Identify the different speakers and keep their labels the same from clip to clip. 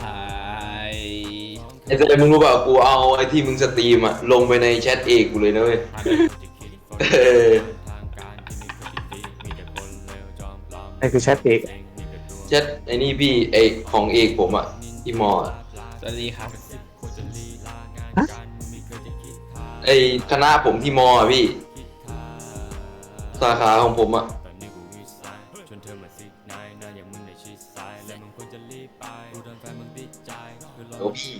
Speaker 1: คาย
Speaker 2: ไอ้แต่มึงรู้เปล่ากูเอาไอ้ที่มึงสตรีมอะลงไปในแชทเอกกูเลยนะเว้ย
Speaker 1: มาเลย
Speaker 2: เออ
Speaker 3: นี่คือแชทเอก
Speaker 2: แชทไอ้นี่พี่ไอ้ของเอกผมอะที่มออะ
Speaker 1: สวัสดีครับ
Speaker 2: ไอ้คณะผมที่มออะพี่ สาขาของผมอะ โอ้พี่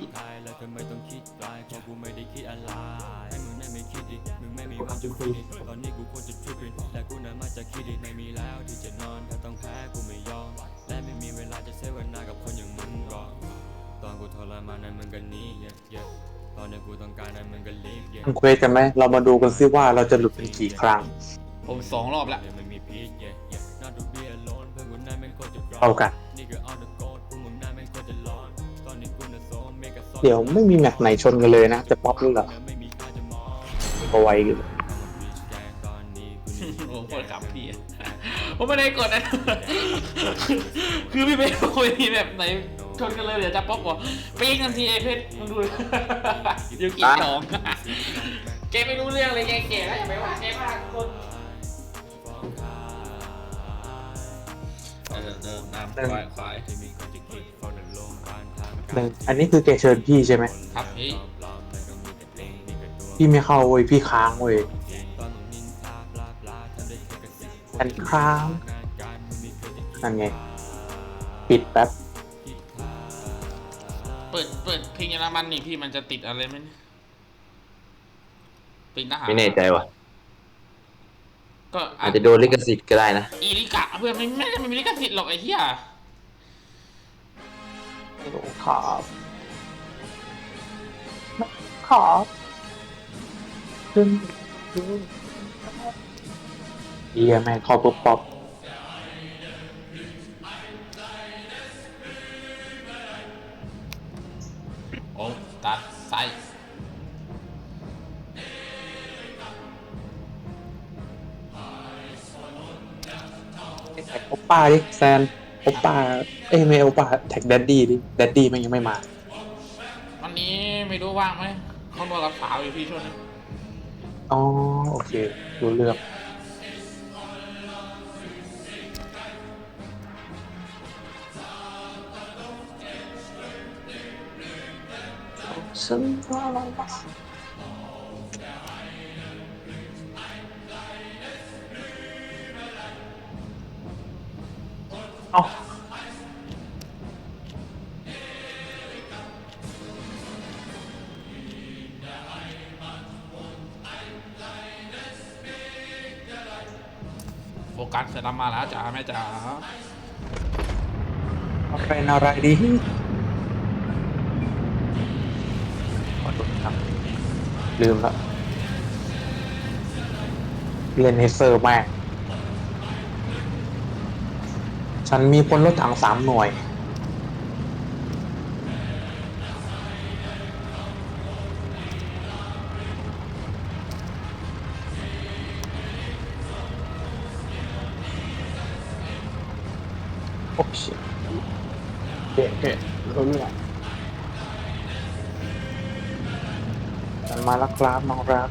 Speaker 4: ตอนกูทรมานนั้นมึงก็หนีเยอะเยอะตอนนี้กูต้องการนั้นมึงก็รีบเยอะ
Speaker 3: ทำเควสกันไหมเรามาดูกันซิว่าเราจะหลุดเป็นกี่ครั้ง
Speaker 1: ผมสองรอบละ
Speaker 4: มันมีพีชเยอะเยอะน่าดูเบียร์ล้นเพื่อนกูน่าแม่งโคตรจะร้อน
Speaker 3: เอากัน
Speaker 4: นี่คือเอาเดอะโกดพวก เมกะซอน
Speaker 3: เดี๋ยวไม่มีแมตช์ไหนชนกันเลยนะ จะป๊อปหรือเปล่า
Speaker 4: ไม่มีค่าจะมอง
Speaker 3: เอาไว้อยู่
Speaker 4: แกงตอนนี้กูนี่
Speaker 1: โอ้โหกดขับพี่อะผมไม่ได้กดนะ คือพี่เป็นคนที่แบบไหนชนกันเลยเดี๋ยวจะป๊อกบอกปีกทันทีไอ้เพชรมึงดูเดี๋ยวกินจองแกไม่รู้เรื่องเลยแกแก่แล้วอย่าไปว่าแกมากคนเออเดินตามควายควาย
Speaker 3: หนึ่งอันนี้คือแกเชิญพี่ใช่ไหม
Speaker 1: ครับพี่
Speaker 3: พี่ไม่เข้าเว้ยพี่ค้างเว้ยอันค้างนั่นไง ปิดแป๊บ
Speaker 1: เปิดเปิดเพลงเยอรมันนี่พี่มันจะติดอะไรไหมเนี่ยติดทหาร
Speaker 2: ไม่แน่ใจว่ะ
Speaker 1: ก็
Speaker 2: อาจจะโดนลิขสิทธิ์ก็ได้นะ
Speaker 1: อีลิกะเพื่อนไม่ไม่ไม่มีลิขสิทธิ์หรอกไอ้เหี้ย
Speaker 3: ขอบขอบขึ้นเฮียแม่งเข้าปุ๊บป๊อป
Speaker 1: โอ้ตัดใส่
Speaker 3: โอป้าดิแซน โอป้าเอ้ยไม่โอป้าแท็กแดดดี้ดิแดดดี้มันยังไม่มา
Speaker 1: วันนี้ไม่รู้ว่างไหมเขานอนกับสาวอยู่พี่ช่วงนี้
Speaker 3: อ๋อโอเครู้เรื่องฉันว่าเรา
Speaker 1: แล้วมาแล้วจ๋าแม่จ๋า
Speaker 3: เป็นอะไรดีขอโทษครับ ลืมละเรียนเฮเซอร์แม่งฉันมีพลรถถังสามหน่วย โอ้ชิเด็กเด็กรู้เรื่องฉันมาลักลาบน้องรัก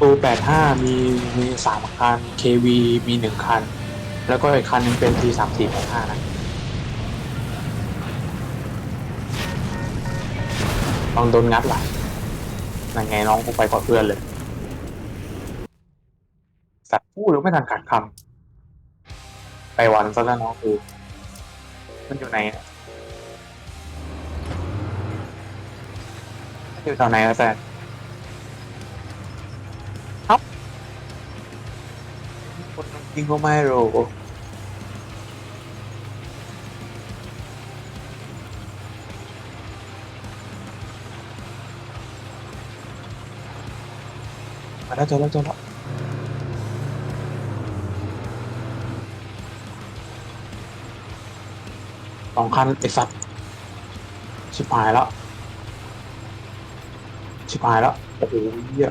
Speaker 3: ตูแปดห้ามีมีสามคัน KV มีหนึ่งคัน แล้วก็อีกคันหนึงเป็น T สามสี่แปดห้านะลองโดนงัดหลังนั่นไงน้องกูไปก่อนเพื่อนเลย สัตว์พูดหรือไม่ทันขาดคำ ไปวันซะแล้วน้องกู มันอยู่ไหนอยู่แถวไหนอะแซน คนมันจริงก็ไม่รู้มาแล้วเจอแล้วเจอแล้วสองคันไอสัตว์ชิบหายแล้วชิบหายแล้วโอ้โหเหี้ย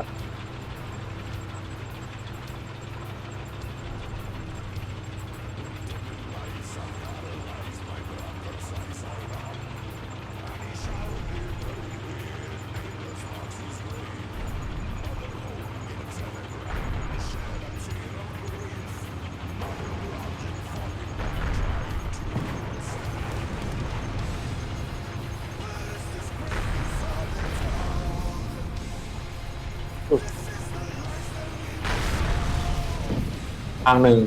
Speaker 3: างหนึ่ง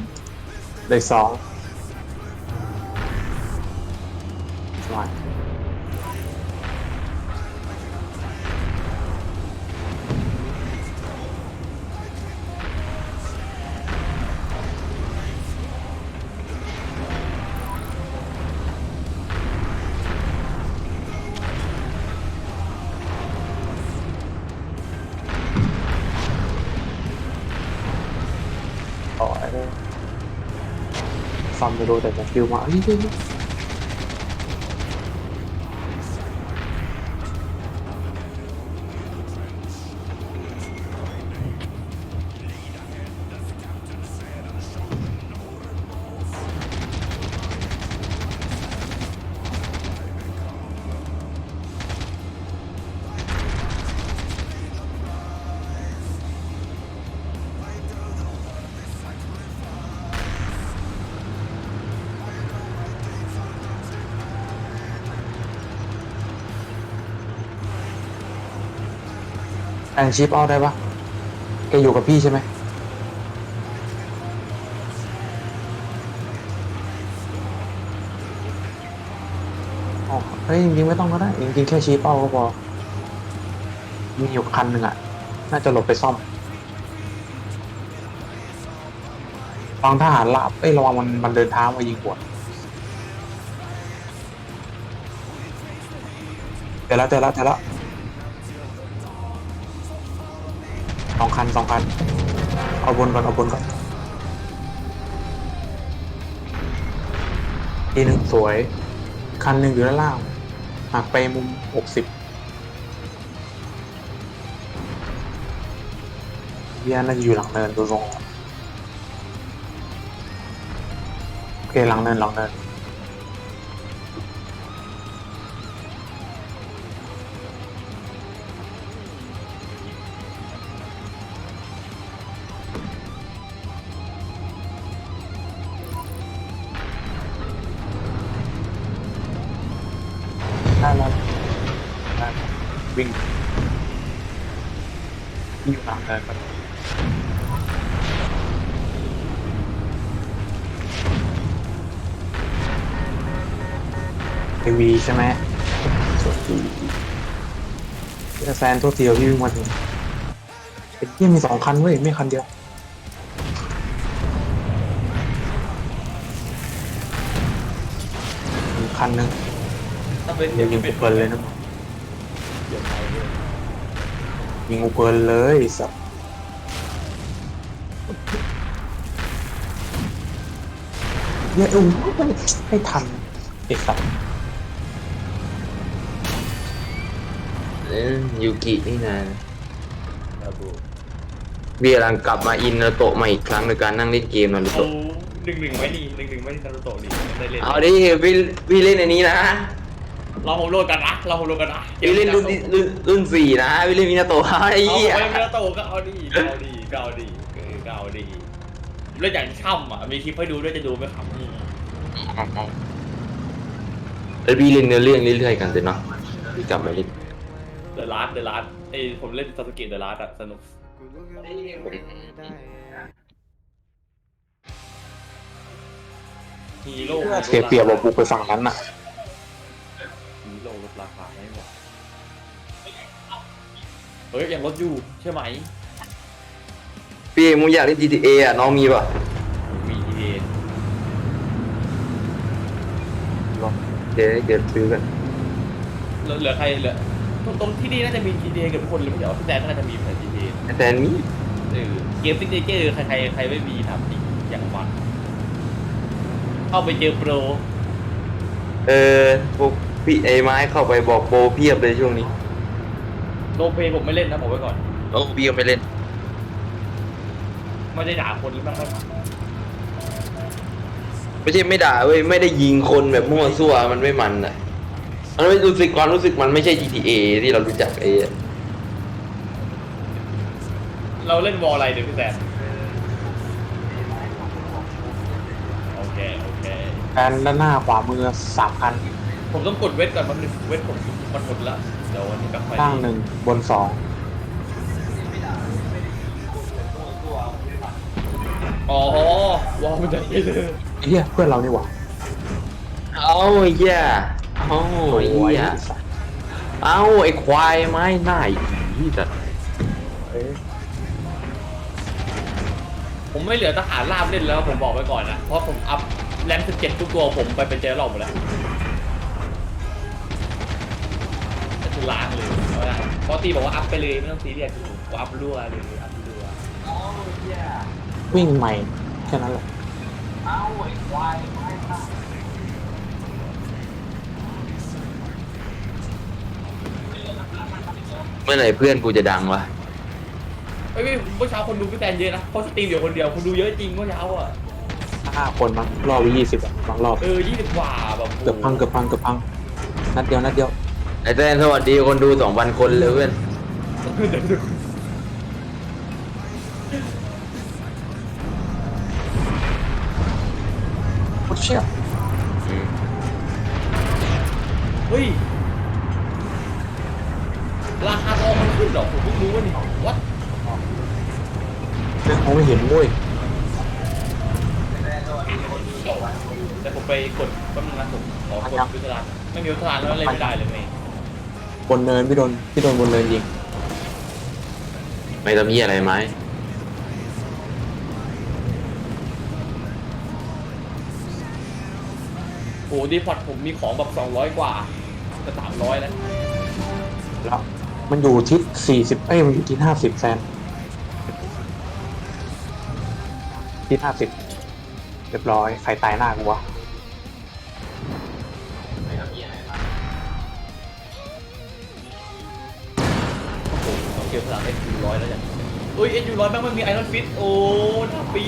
Speaker 3: เด้สองสวัสดี ฟังไม่รู้แต่จะฟิล แองชิปเอาได้ปะแกอยู่กับพี่ใช่ไหมอ๋อเฮ้ยจริงๆไม่ต้องก็ได้จริงๆแค่ชี้เป้าก็พอมีอยู่คันหนึ่งอะ น่าจะหลบไปซ่อมฟังทหารลาบเอ้ยระวังมันมันเดินเท้ามายิงหัวเจอแล้วเจอแล้วเจอแล้ว องคันสองคัน เอาบนก่อนเอาบนก่อนทีหนึ่งสวย คันหนึ่งอยู่ด้านล่างหักไปมุมหกสิบเบียน่าจะอยู่หลังเนินตัวรงโอเคหลังเนินหลังเนิน วิ่งตามเดินไปทีวีใช่ไหมสวัสดีพี่แซนตัวเดียวที่วิ่งมาถึงไอ้ที่มีสองคันเว้ยไม่คันเดียวมีคันหนึ่ง
Speaker 1: ถ้าเป็น
Speaker 3: ยิงยิงกูเกินเลยนะยิงกูเกินเลยสับ เย้ยอุ้ยไม่ทันไอ้สับ
Speaker 2: เอ้ยยูกินี่นะเบียร์กำลังกลับมาอินนาโตะมาอีกครั้งในการนั่งเล่นเกมนารู
Speaker 5: เอา
Speaker 2: โตะ
Speaker 5: หนึ่งหนึ่งไว้นี่หนึ่งหนึ่งไว้ที่นารูโตะนี่ได้เล่น
Speaker 2: เอาดิพี่พี่เล่นอันนี้นะ
Speaker 5: เราโฮโลกันนะเราโฮโลกันนะ
Speaker 2: พี่เล่นรุ่นที่รุ่นรุ่นสี่นะพี่เล่นมินาโตะไอ้
Speaker 5: เอา
Speaker 2: เหี้ย
Speaker 5: ไปนารูโตะก็เอาดีก็เอาดีก็เอาดีเออก็เอาดี เล่นอย่างช่ำอะ มีคลิปให้ดูด้วยจะดูไหมครับนี่
Speaker 2: แล้วพี่เล่นเนื้อเรื่องเรื่อยๆกันเถอะเนาะพี่กลับมาเล่น
Speaker 5: เดอะลัสเดอะลัสไอผมเล่นซาสึเกะเดอะลาสอะสนุก ฮีโร่
Speaker 3: เสียเปรียบบอกบุกไปฝั่งนั้นน่ะ
Speaker 5: ฮีโร่ลดราคาไม่ไหวเฮ้ยยังลดอยู่ใช่ไหม
Speaker 2: พี่มึงอยากเล่น GTA อะน้องมีป่ะ
Speaker 5: มีทีเด
Speaker 2: เดี๋ยวเดี๋ยวซื้อกัน
Speaker 5: เหลือเหลือใครเหลือตรงตรงที่นี่น่าจะมีทีเดกับทุกคนเลยไม่ใช่เหรอพี่แดนก็น่าจะมีแต่ทีเด
Speaker 2: แต่มี
Speaker 5: เออเกมซิกเนเจอร์ใครใครใครไม่มีทำจริงอย่างมันเข้าไปเจอโปร
Speaker 2: เออพวกพี่ไอ้ไม้เข้าไปบอกโปรเพียบเลยช่วงนี้
Speaker 5: โลเพย์ผมไม่เล่นนะบอกไว้ก่อน
Speaker 2: โอ้พี่ก็ไม่เล่น
Speaker 5: ไม่ได้ด่าคนหรือไม่ไม่
Speaker 2: ไม่ใช่ไม่ด่าเว้ยไม่ได้ยิงคนแบบมั่วซั่วมันไม่มันอะมันไม่รู้สึกความรู้สึกมันไม่ใช่ GTA ที่เรารู้จักไอ้
Speaker 5: เราเล่นวอลอะไรเดี๋ยวพี่แซนโอเค โอเค
Speaker 3: แฟนด้านหน้าขวามือสามคัน
Speaker 5: ผมต้องกดเวทก่อนมันงเวทผมมันหมดแล้วเดี๋ยววันนี้กลับไป
Speaker 3: ล่างหนึ่งบนสอง
Speaker 5: อ๋อวอลมันจะไม่เลย
Speaker 3: ไอ้เหี้ยเพื่อนเรานี่หว่า
Speaker 2: เอาไอ้เหี้ยเอาไอ้
Speaker 3: โอ้ย
Speaker 2: เหี้ยเอาไอ้ควายไม้หน้าไอ้ที่จัด
Speaker 3: เอ้ย
Speaker 5: ผมไม่เหลือทหารราบเล่นแล้วผมบอกไว้ก่อนนะ เพราะผมอัพแรงสิบเจ็ดทุกตัวผมไปเป็นเจอหลอกหมดแล้วจะคือล้างเลยเอาละเพราะตีบอกว่าอัพไปเลยไม่ต้องซีเรียสกูอัพรั่วเลยอัพรั่ว
Speaker 3: วิ่งใหม่แค่นั้นแหละ
Speaker 2: เมื่อไหร่เพื่อนกูจะดังวะ
Speaker 5: เอ้ยเมื่อเช้าคนดูพี่แตนเยอะนะเพราะสตรีมเดียวคนเดียวคนดูเยอะจริงเมื่อเช้าอะ
Speaker 3: ห้าคนมั้งรอบยี่สิบอะบางรอบ
Speaker 5: เออยี่สิบกว่าแบบ
Speaker 3: เกือบพังเกือบพังเกือบพังนัดเดียวนัดเดียว
Speaker 2: ไอ้แซนสวัสดีคนดูสองพันคนเลยเพื่อน
Speaker 3: เชี่ย
Speaker 5: เฮ้ย ราคาทองมันขึ้นเหรอ ผมเพิ่งรู้ว่านี่วัด
Speaker 3: เรื่องเขาไม่เห็นเว้ย
Speaker 5: แต่ผมไปกดแป๊บนึงนะผมขอกดยุทธรานไม่มียุทธรานแล้วเล่นไม่ได้เลยเมย์
Speaker 3: บนเนินพี่โดนพี่โดนบนเนินยิง
Speaker 2: ไม่ทำเหี้ยอะไรไหม
Speaker 5: โอ้ดีพอร์ตผมมีของแบบสองร้อยกว่าจะสามร้อยแล้ว
Speaker 3: แล้วมันอยู่ทิศสี่สิบเอ้ยมันอยู่ทิศห้าสิบแซนทิศห้าสิบเรียบร้อยใครตายหน้ากูวะ
Speaker 5: โอ้โหต้องเกี่ยวพลังเอ็นยูร้อยแล้วจ้ะเอ้ยเอ็นยูร้อยแม่งไม่มีไอรอนฟิตโอ้น่าปี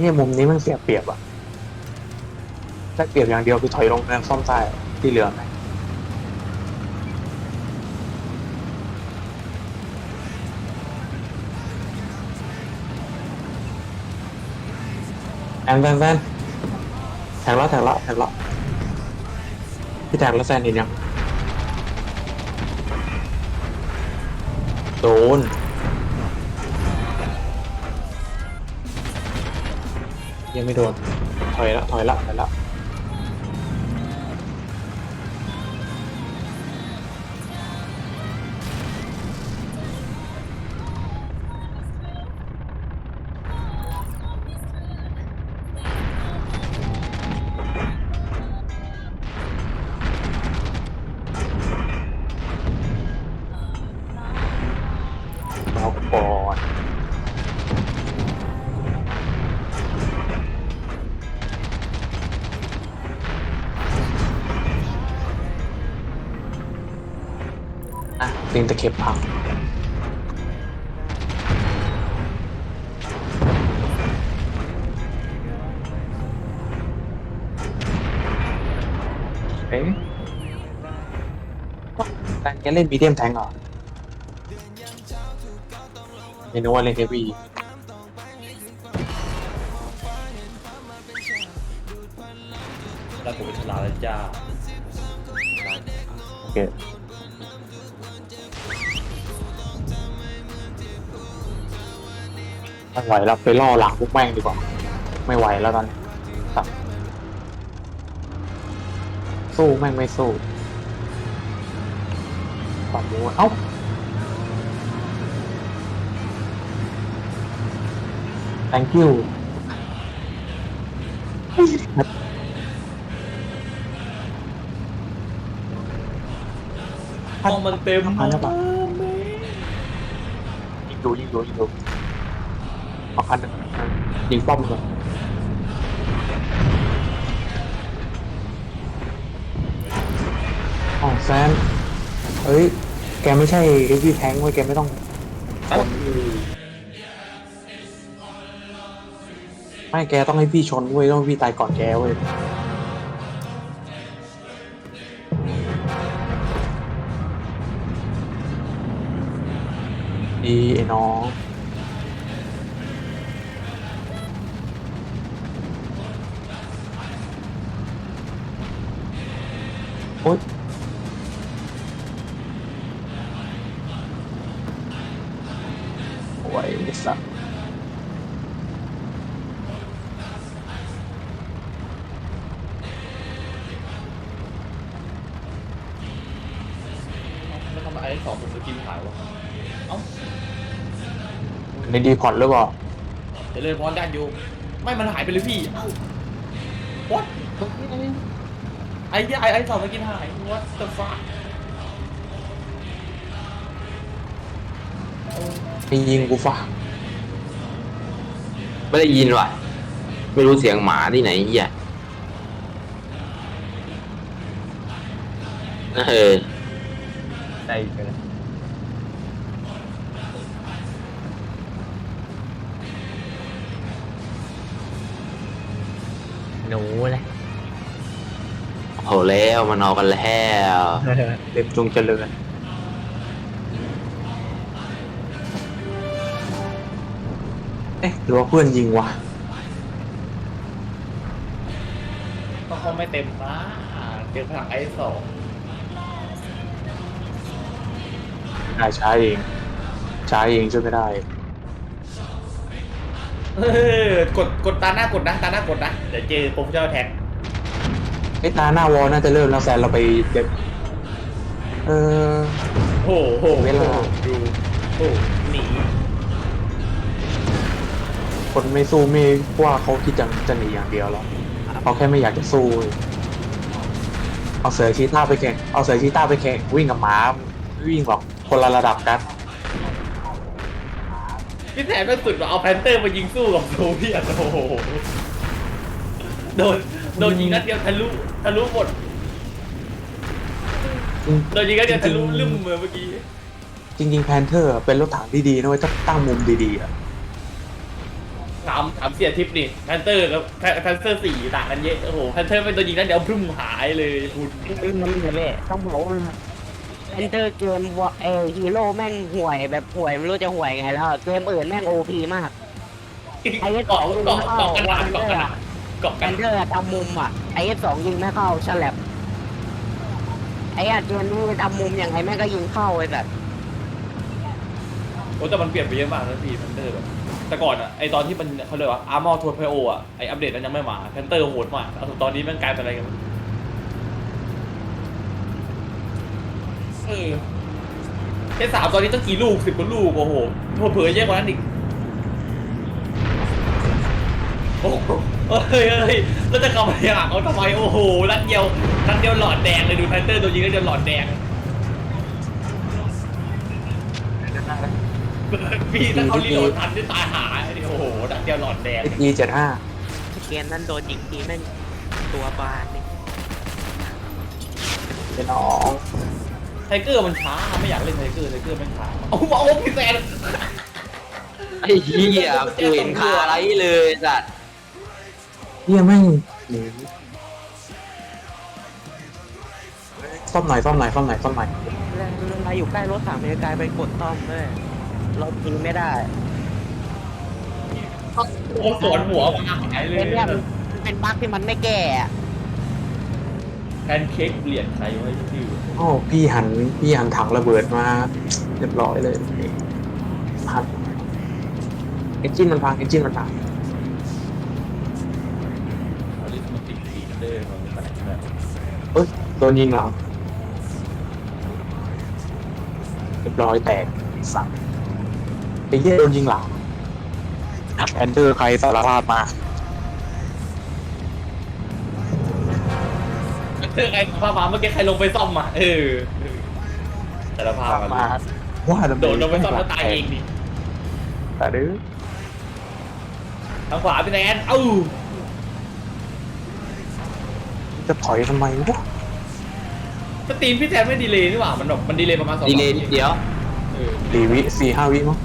Speaker 5: เนี่ยมุ
Speaker 3: มนี้มันเสียเปรียบอะถ้าเปรียบอย่างเดียวคือถอยลงแรงซ่อมใต้ที่เหลือไหมแอนแฟนแฟนแทงแล้วแทงแล้วแทงแล้วพี่แทงแล้วแซนเห็นยังโดน ยังไม่โดนถอยละถอยละถอยละ ตีนตะเข็บพังเอ้ยแต่แกเล่นมีเดียมแทงเหรอเมนูว่าเล่นเฮฟวี่ ไม่ไหวแล้วไปล่อหลังพวกแม่งดีกว่า ไม่ไหวแล้วตอนนี้ครับสู้แม่งไม่สู้ปัดมือเอ้า thank you
Speaker 5: ห้องมันเต็ม
Speaker 3: มาแล้วปะยิงดูยิงดูยิงดู เอาคันหนึ่งยิงป้อมก่อนอ๋อแซนเฮ้ย แกไม่ใช่เฮฟวี่แทงเว้ยแกไม่ต้องชนไม่แกต้องให้พี่ชนเว้ยต้องให้พี่ตายก่อนแกเว้ยดีไอ้น้อง ในดีพอร์ตหรือเปล่า
Speaker 5: เจริญพรญาติโยมไม่มันหายไปเลยพี่เอ้า what ไอ้ที่ไอ้ไอ้สองสกินหาย what the fuck
Speaker 3: ไปยิงกูฟะ
Speaker 2: ไม่ได้ยินว่ะ ไม่รู้เสียงหมาที่ไหนเฮียเออ
Speaker 4: ใจไปเลย หนูเลย
Speaker 2: โหแล้วมันเอากันแล้ว
Speaker 3: เต็มจงเจริญเอ๊ะหรือว่าเพื่อนยิงวะ
Speaker 5: ก็คงไม่เต็มนะเจอพลังไอ้สอง
Speaker 3: ได้ใช้เองใช้เองช่วยไม่ได้
Speaker 5: เออกดกดตาหน้ากดนะตาหน้ากดนะเดี๋ยวเจอโปรเจ้าแท็ก
Speaker 3: ไอ้ตาหน้าวอลน่าจะเริ่มแล้วแซนเราไปเด็บเออ
Speaker 5: โอ้โห
Speaker 3: เวลา
Speaker 5: ดูโอ้หนี
Speaker 3: คนไม่สู้ไม่ว่าเขาคิดจะจะหนีอย่างเดียวแล้วเขาแค่ไม่อยากจะสู้เว้ยเอาเสือชีต้าไปแข่งเอาเสือชีต้าไปแข่งวิ่งกับหมาวิ่งแบบคนละระดับกัน
Speaker 5: พี่แทนไม่สุดหรอกเอาแพนเตอร์มายิงสู้กับโซเวียตโอ้โหโดนโดนยิงนัดเดียวทะลุทะลุหมดโดนยิงนัดเดียวทะลุลืมเมื่อเมื่อกี้
Speaker 3: จริงๆแพนเทอร์เป็นรถถังที่ดีนะเว้ยถ้าตั้งมุมดีๆอะ
Speaker 5: ถามถามเสียทิปนี่แพนเตอร์กับแพนเตอร์สี่ต่างกันเยอะโอ้โหแพนเตอร์เป็นตัวยิงนัดเดียวพรุ่งหายเลยคุณ
Speaker 6: มันเลยแม่ต้องบอกว่า เอนเตอร์เกมวเออฮีโร่แม่งห่วยแบบห่วยไม่รู้จะห่วยไงแล้วอะเกมอื่นแม่งโอพีมาก ไอ้เอส
Speaker 5: เกาะ
Speaker 6: สอง
Speaker 5: เกาะเกาะกันดานเกาะกันดานเกาะ
Speaker 6: แอ
Speaker 5: กัน
Speaker 6: นเตอร์ทำมุมอะไอเอฟสองยิงไม่เข้าฉลับไอ้อะเกมนี้ทำมุมยังไงแม่งก็ยิงเข้าไอ้แบบ
Speaker 5: โอ้แต่มันเปลี่ยนไปเยอะมากนะพี่แพนเตอร์แบบแต่ก่อนอะไอตอนที่มันเขาเรียกว่าอาร์มอร์ทัวร์เพโออะไออัปเดตนั้นยังไม่มาแพนเตอร์โหดมากเอาตอนนี้มันกลายเป็นอะไรกัน เออแค่สามตอนนี้ต้องกี่ลูกสิบกว่าลูก โอ้โหเผื่อๆเยอะกว่านั้นอีก โอ้โหเฮ้ยเฮ้ยแล้วจะกลับมาอยากเอาทำไม โอ้โหนัดเดียวนัดเดียวหลอดแดงเลยดูแพนเตอร์ตัวยิงนัดเดียวหลอดแดง พี่ถ้าเขารีโหลดทันจะตายหาไอ้โอ้โหดักเดียวหลอดแดง
Speaker 3: E เจ็ดห้า
Speaker 6: เกมนั้นโดนยิงทีแม่งตัวบานนี่
Speaker 3: เป็นน้อง
Speaker 5: ไทเกอร์มันช้าไม่อยากเล่นไทเกอร์ไทเกอร์มันช้าโอ้โหโอ้พี่แซน
Speaker 2: ไอ้เหี้ยกูเห็นคาอะไรเลยสัตว์
Speaker 3: เฮียแม่งหนีซ่อมหน่อยซ่อมหน่อยซ่อมหน่อยซ่อมหน่อย
Speaker 6: เลยเวลาอยู่ใกล้รถถังอเมริกาไปกดต้อมด้วยเรายิงไม่ได้
Speaker 5: โอ้สวนหัวมาหายเล
Speaker 6: เป็
Speaker 5: ย
Speaker 6: นเนี่ยมันเป็นบั๊กที่มันไม่แก้อะ
Speaker 5: แพนเค้กเปลี่ยนใครไว้ชื่อ
Speaker 3: โอ้พี่หันพี่หันถังระเบิดมาเรียบร้อยเลยพันเอนจินมันพังเอนจินมันพัง
Speaker 5: อลิสมาติกฟีเด้มันแปลกแบบ
Speaker 3: เอ้ยโดนยิงเหลังเรียบร้อยแตกสัตว์ไอ้เหี้ยโดนยิงหลังแอนเดอร์ใครสารภาพมา
Speaker 5: เออไอ้ภาพมาเมื่อกี้ใครลงไปซ่อมมาเออแต่ละภาพ
Speaker 3: มา
Speaker 5: มา
Speaker 3: ว่าทำม
Speaker 5: โดดลงไปซ่อมแล้วตายเองดิ
Speaker 3: แต่ดื้อ
Speaker 5: ทางขวาเป็นแอนเอ้า
Speaker 3: จะถอยทำไมวะ
Speaker 5: สตรีมพี่แทนไม่ดีเลยนี่หว่ามันแบบมันดีเลยประมาณสอง
Speaker 2: ดีเลยนิดเดียว
Speaker 5: เออ
Speaker 3: สี่วิสี่ห้าวิมั้ง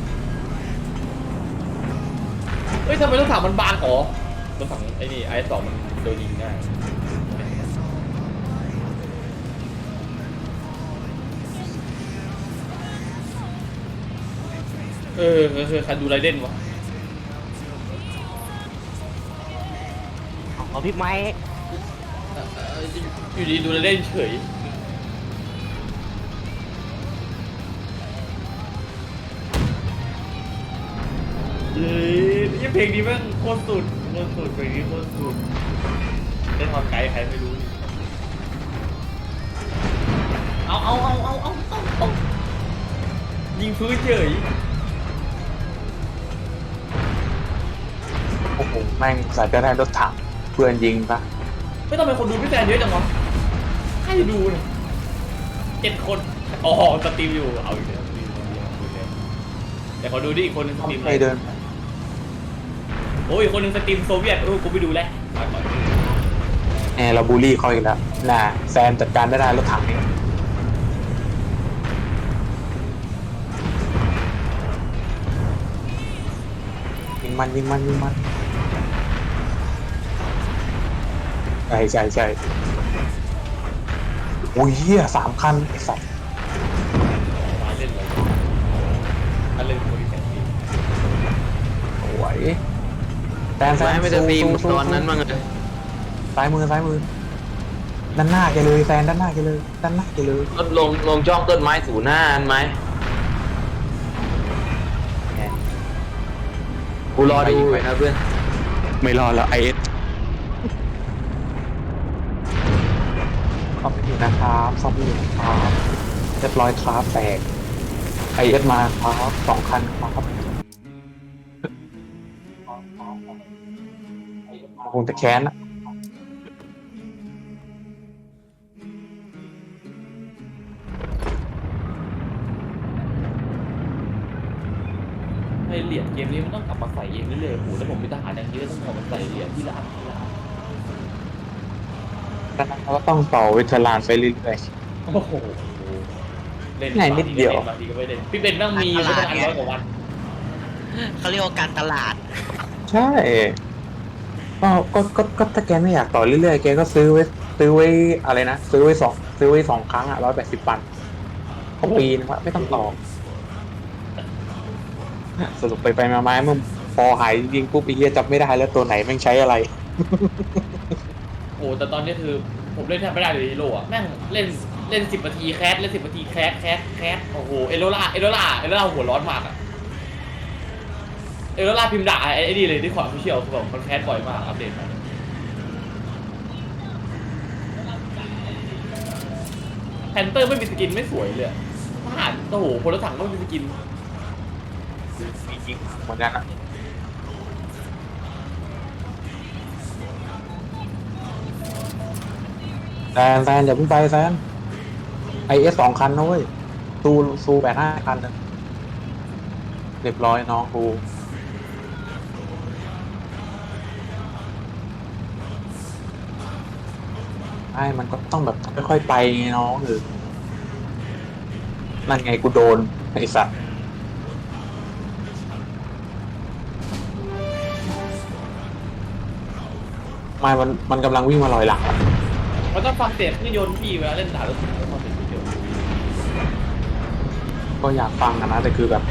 Speaker 5: เฮ้ยทำไมรถถังมันบานอ๋อรถถังไอ้นี่ไอสองมันโดนยิงง่าย เออเออเออใครดูไรเด่นวะ
Speaker 6: ของพี่ไม้
Speaker 5: เอ่อเอ่ออยู่ดีดูไรเด่นเฉยเย้ยเพลงนี้แม่งโคตรสุดโคตรสุดเพลงนี้โคตรสุดได้ทอนไกด์ใครไม่รู้นี่เอาเอาเอาเอาเอาเอาเอายิงพื้นเฉย
Speaker 3: ม่งใส่จะได้รถถังเพื่อนยิงปะ
Speaker 5: ไม่ต้องเป็นคนดูพี่แซนเยอะจังวะใครดูเนี่ยเจ็ดคนอ๋อสตรีมอยู่เอาอีกแล้วสตรีมคนเดียวดูเลยแต่ขอดูดิอีกคนหนึงสตรีมอะ
Speaker 3: ไม่
Speaker 5: ไร
Speaker 3: เดิน
Speaker 5: โอ้ยอีกคนหนึงสตรีมโซเวียตเออกูไปดูแล้วมาก่อน
Speaker 3: แอร์เราบูลลี่เขาอีกแล้วน่ะแซนจัดการได้ได้รถถังนี่ยิงมันยิงมันยิงมัน ใช่ใช่ใช่โอ้ยเฮียสามคันไอ้สัตว์
Speaker 5: มาเล่นเลยมาเล่นโปรแซนตี
Speaker 3: สวยแซนแซ
Speaker 2: ไม่ไม่จะตีม
Speaker 3: สู้
Speaker 2: ตอนนั้นมั้งเลย
Speaker 3: ซ้ายมือซ้ายมือ ด้านหน้าแกเลยแซนด้านหน้าแกเลย ด้านหน้าแกเลย
Speaker 2: ต้นลงลงช่องต้นไม้สู่หน้าอันไหมกูรอดูอยู่นะเพื่อน
Speaker 3: ไม่รอดแล้วไอเอส อบคุณนะครับขอมบคุณครับเรียบร้อยครับแตกไอเอสมาครับสองคันครับคงจะแค้นอะ
Speaker 5: ให้เหรียญเกมนี้มันต้องกลับมาใส่เองเรื่อยๆโอ้โหแล้วผมเป็นทหารอย่างนี้แล้วต้องเอามาใส่เหรียญที่ละอันที่ละอัน
Speaker 3: ดังนั้นเราก็ต้องต่อเวทลานไปเรื่อย
Speaker 5: โอ้โหเล่น
Speaker 3: ไหนนิดเดียว
Speaker 5: บางทีก็ไม่เล่นพี่เป็นต้องมีไม่ต้องอันร้อยกว่าวัน
Speaker 6: เขาเรียกว่าการตลาด
Speaker 3: ๆ ใช่ก็ก็ก็ก็ถ้าแกไม่อยากต่อเรื่อยๆ แกก็ซื้อไว้ซื้อไว้อะไรนะ ซื้อไว้สองซื้อไว้สองครั้งอะร้อยแปดสิบปันของปีนึงวะไม่ต้องต่อสรุปไปไปมามาเมื่อพอหายจริงๆปุ๊บไอ้เหี้ยจับไม่ได้แล้วตัวไหนแม่งใช้อะไร
Speaker 5: โอ้แต่ตอนนี้คือผมเล่นแทบไม่ได้เลยฮีโร่อะแม่งเล่นเล่นสิบนาทีแคสเล่นสิบนาทีแคสแคสแคสโอ้โหเอโรล่าเอโรล่าเอโรล่าหัวร้อนมากอะเอโรล่าพิมพ์ด่าไอ้ไอ้นี่เลยที่ขวาผู้เชี่ยวคือแบบมันแคสบ่อยมากอัปเดตมาแพนเตอร์ไม่มีสกินไม่สวยเลยทหารโอ้โหพละถังก็ไม่มีสกิน
Speaker 3: เหมือนกันอะ แซนแซนอย่าเพิ่งไปแซนไอเอสสองคันนะเว้ยซูซูแปดห้าคันนะเรียบร้อยน้องกูไอ้มันก็ต้องแบบค่อยๆไปไงน้องหรือนั่นไงกูโดน ไอสัตว์ไม่มันมันกำลังวิ่งมาลอยหลัง
Speaker 5: มันต้องฟังเสียงเครื่องยนต์พี่เวลาเล่นด่ารถถังต้องฟังเสียงเครื่องยนต์
Speaker 3: ก็อยากฟังอะนะแต่คือแบบ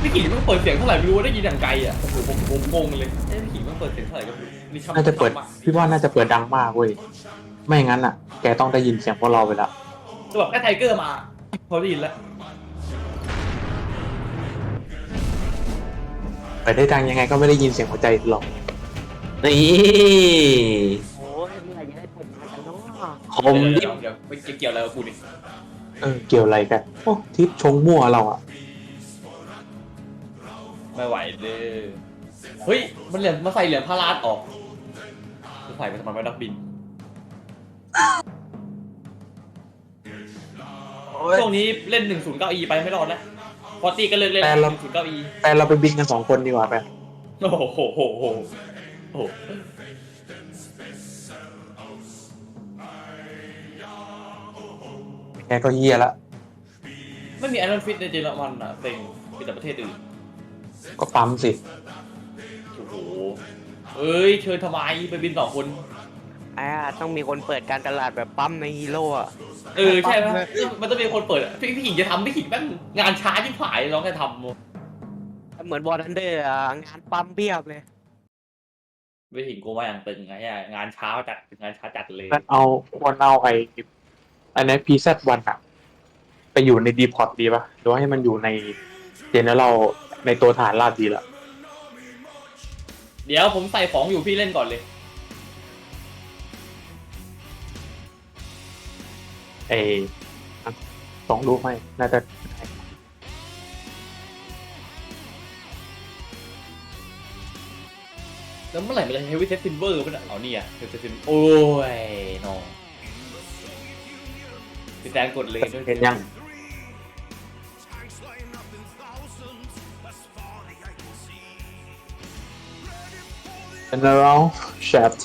Speaker 5: พี่ขิงมันเปิดเสียงเท่าไหร่ไม่รู้ได้ยินอย่างไกลอะโอ้โหผมผมงงเลยเอ๊ะพี่ขิงมันเปิดเสียงเท่าไหร่ก็ไม่รู้นี่ชอบ
Speaker 3: น่าจะเปิด
Speaker 5: ชอบมาก
Speaker 3: พี่ว่าน่าจะเปิดดังมากเว้ยไม่งั้นอะ แกต้องได้ยินเสียงพวกเราไปแล้ว
Speaker 5: คือแบบแค่ไทเกอร์มาพอได้ยินแล้ว
Speaker 3: ไปได้ดังยังไงก็ไม่ได้ยินเสียงหัวใจหรอก
Speaker 2: นี่
Speaker 6: โอ้ยเมื่อไหร่จะได้เปิดงานกันเนาะ
Speaker 2: คมดิ
Speaker 5: เดี๋ยวเดี๋ยวไปเกี่ยวอะไรกับกูนี่
Speaker 3: เออเกี่ยวอะไรกันโอ้ทิปชงมั่วเราอะ
Speaker 5: ไม่ไหวเด้อเฮ้ยมันเหรียญมาใส่เหรียญพาราดออกจะใส่ไปทำไมไม่นักบินช่วงนี้เล่น 109e ไปไม่รอดแล้วพอตีก็เล่นเล่น 109e
Speaker 3: แต่เราไปบินกันสองคนดีกว่าไป
Speaker 5: โอ้โหโหโห โหโห
Speaker 3: แกก็เฮียละ
Speaker 5: ไม่มีแอนนฟิตในเยอรมันอะเต็งมีแต่ประเทศอื่น
Speaker 3: ก็ปั๊มสิ
Speaker 5: โอ้โหเอ้ยเชิญทำไมไปบินสองคน
Speaker 6: อ่าต้องมีคนเปิดการตลาดแบบปั๊มในฮีโร่อะ
Speaker 5: เออใช่ไหมมันต้องมีคนเปิดอะพี่พี่หญิงจะทำพี่หญิงแม่งงานช้าที่ผายร้องแค่ทำ
Speaker 6: เหมือนบอลทันเดอร์อะงานปั๊มเพียบเลย
Speaker 5: พี่หญิงกูว่าอย่างตึงไงอะงานเช้าจัดงานช้าจัดเลย
Speaker 3: มันเอาวันเอาไออันนี้พีซวันอะไปอยู่ในดีพอร์ตดีปะหรือว่าให้มันอยู่ในเจเนอเราในตัวฐานราบดีละ
Speaker 5: เดี๋ยวผมใส่ของอยู่พี่เล่นก่อนเลย
Speaker 3: เออะสองลูกไหมน่าจะ
Speaker 5: แล้วเมื่อไหร่มันจะเฮฟวี่เซตซินเวอร์ป่ะเนี่ยเอาเนี่ยเฮฟวี่เซตซินโอ้ยน้องพี่แซนกดเลยด้วย
Speaker 3: เห็นยัง General Shaft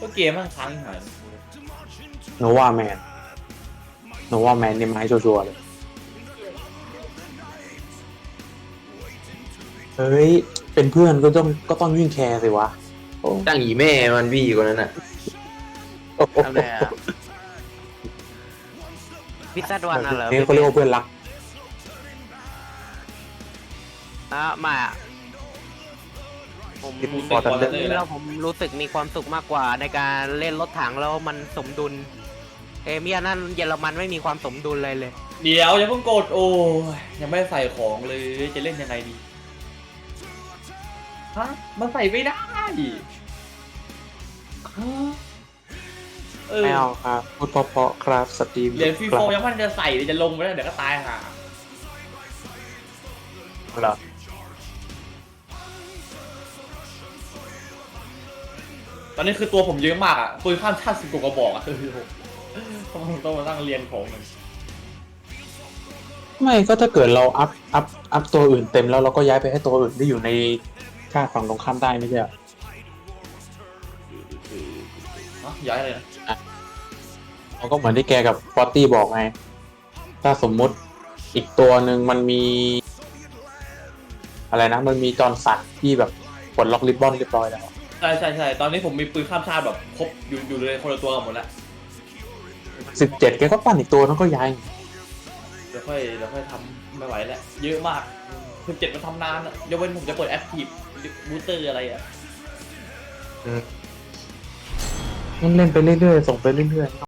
Speaker 5: ก็เกมมันค้างหาย
Speaker 3: Nova Man Nova Man นี่ไม้ชัวร์ๆเลย เฮ้ย เป็นเพื่อนก็ต้องก็ต้องวิ่งแคร์สิวะโอ้
Speaker 2: ตั้งอีแม่มันพี่คนนั้นอะ
Speaker 6: ทำไมอะพิซซ่าวันน่ะเหรอ
Speaker 3: นี่เขาเรียกว่าเพื่อนรัก
Speaker 6: อะไมาผม
Speaker 3: ที่
Speaker 5: รู้
Speaker 3: พ
Speaker 5: สึ
Speaker 3: อกตอน
Speaker 5: ว่า
Speaker 3: เดิ
Speaker 5: จะ
Speaker 3: น
Speaker 5: เลย
Speaker 6: แล้
Speaker 5: แล้ว
Speaker 6: วผมรู้สึกมีความสุขมากกว่าในการเล่นรถถังแล้วมันสมดุล เอเมียนั่นเยอรมันไม่มีความสมดุลเลยเลย
Speaker 5: เดี๋ยวอย่าเพิ่งกดโอ้ยยังไม่ได้ใส่ของเลยจะเล่นยังไงดี ฮะมันใส่ไม่ได้ฮะเออ
Speaker 3: ไม่เอาครับพูดเพราะๆครับสตรีม
Speaker 5: เหรียญฟรีโฟยังไมันจะใส่เลยจะลงไปแล้วเดี๋ยวก็ตายห่า
Speaker 3: เหรอ
Speaker 5: ตอนนี้คือตัวผมเยอะมากอะปืนข้ามชาติสิบกว่ากระบอกอะเออต้องต้องมาตั้งเรียนของมัน
Speaker 3: ไม่ก็ถ้าเกิดเราอัพอัพอัพตัวอื่นเต็มแล้วเราก็ย้ายไปให้ตัวอื่นที่อยู่ใน ชาติฝั่งตรงข้ามได้ไม่ใช่เหรอ
Speaker 5: ฮะย้ายเลยนะ
Speaker 3: เราก็เหมือนที่แกกับฟอตตี้บอกไง ถ้าสมมุติอีกตัวหนึ่งมันมี อะไรนะ มันมีจอร์นสันที่แบบปลดล็อกริบบอนเรียบร้อยแล้ว
Speaker 5: ใช่ใช่ใช่ตอนนี้ผมมีปืนข้ามชาติแบบครบอยู่อยู่เลยคนละตัวกันหมดแล้ว
Speaker 3: สิบเจ็ดแกก็ปั้นอีกตัวนั้นก็ย้าย
Speaker 5: เดี๋ยวค่อยเดี๋ยวค่อยทำไม่ไหวแล้วเยอะมากสิบเจ็ดมันทำนานอะยกเว้นผมจะเปิดแอคทีฟ บูเตอร์อะไรอะ
Speaker 3: เล่นไปเรื่อยๆ ส่งไปเรื่อยๆ